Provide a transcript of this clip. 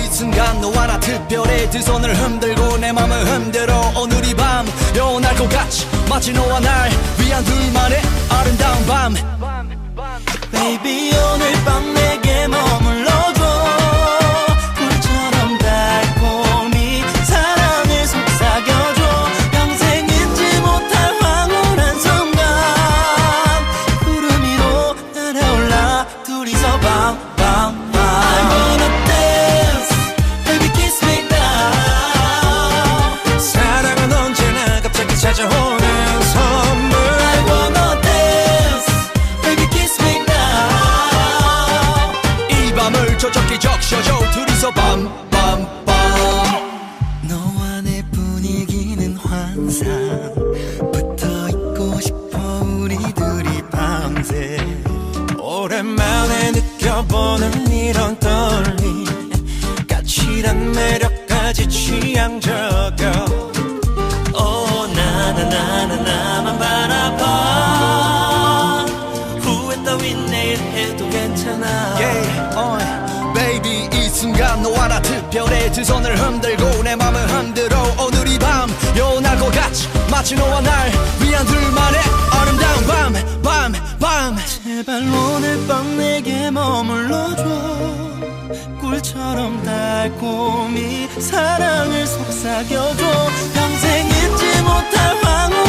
이 순간 너와 나 특별해. 두 손을 흔들고 내 맘을 흔들어. 오늘 이 밤 영원할 것 같이 마치 너와 날 위한 둘만의 아름다운 밤. Baby 오늘 밤 내게 머물러줘. 꿀처럼 달콤히 사랑을 속삭여줘. 평생 잊지 못할 황홀한 순간. 구름 위로 날아올라. 둘이서 밤밤밤 느껴보는 이런 떨림 까칠한 매력까지 취향 저격. 오 나나 나나 나만 바라봐. 후회 따윈 내일 해도 괜찮아. Yeah, uh, baby 이 순간 너와 나 특별해. 두 손을 흔들고 내 맘을 흔들어. 오늘 이밤것 같이 마치 너와 날 위한 둘만의 처럼 달콤히 사랑을 속삭여줘. 평생 잊지 못할 황홀